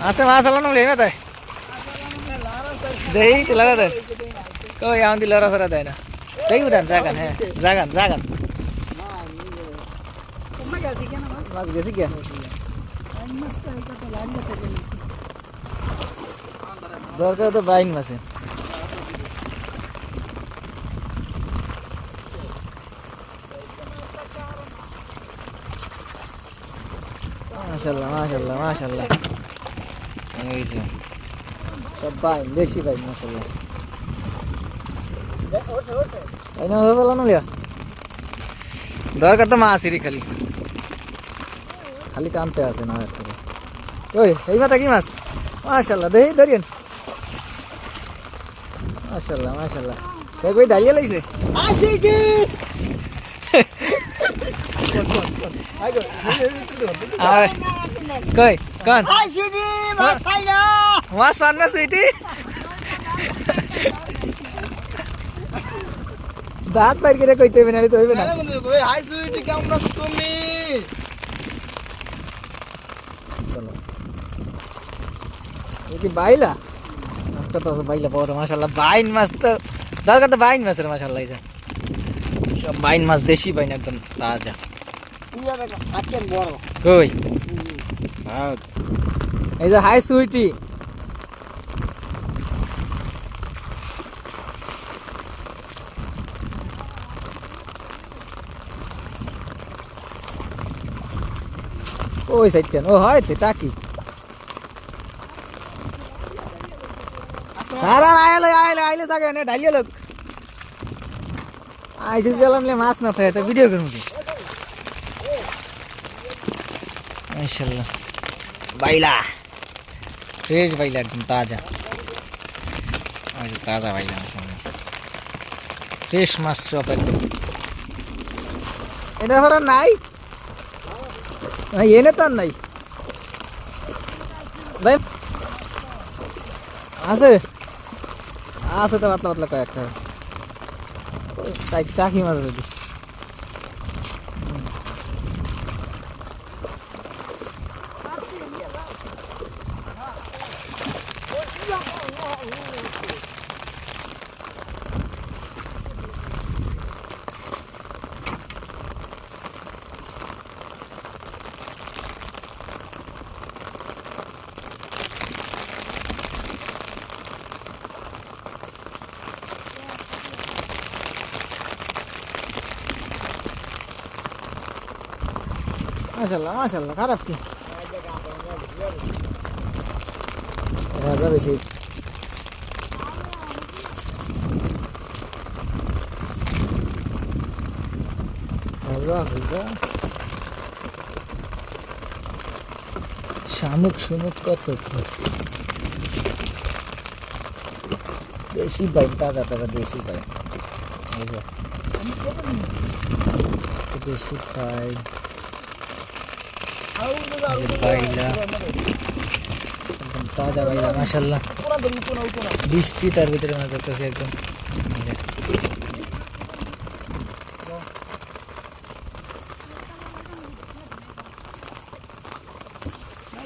না লেমে তাই। দেই তো লাগা দেয় কই আউন দিল রসরা দেয় না। দেই উড়ান জাগান হ্যাঁ জাগান জাগান। মাছ গেছি কেন দরকার তো বাইন মাছে। মাশাল্লাহ মাশাল্লাহ মাশাল্লাহ। এই যে। সব বাইন দেশি বাইন মাশাল্লাহ তাই না হয়ে গেল না লিয়া দরকার তো মাছেরই খালি। খালি টানতে আছে না ওই এই মাথা কি মাছ? মাশাল্লাহ দেখি ধরিয়েন মাশাল্লাহ মাশাল্লাহ ওই ডালিয়া লাগছে আর কই কন? মাছ পান না সুইটি দাঁত বাইর করে কইতে হবে না তো হইবে না। কি বাইলা? মাছটা তো বাইলা বড় মাশাল্লাহ বাইন মাছ তো দরকার তো বাইন মাছের মাশাল্লাহ এই সব বাইন মাছ দেশি বাইন একদম তাজা। কই? এই যে হাই সুইটি। ওই সাইডটা ও হয় তো টাকি আরে আইলে আইলে আইলে থাকে না ডালিয়ে লোক। আইসে গেলাম মাছ না থাকে তো ভিডিও করব কি বাইলা। ফ্রেশ বাইলা একদম তাজা। তাজা বাইলা ফ্রেশ মাছ সব একদম। এটা ধরো নাই। এনে তো আর নাই। ভাই আছে। আছে তো পাতলা পাতলা কয়েকটা। টাকি মাছ মাশাল্লাহ মাশাল্লাহ খারাপ কি? রাজা বেশি। শামুক শুনুক কত। দেশি বাইন, তাজা তাজা দেশি যে। দেশি বাইন। বাইলা তাজা বাইলা মাসাল্লাহ বৃষ্টি তার ভিতরে মাছ ধরতেছে একদম।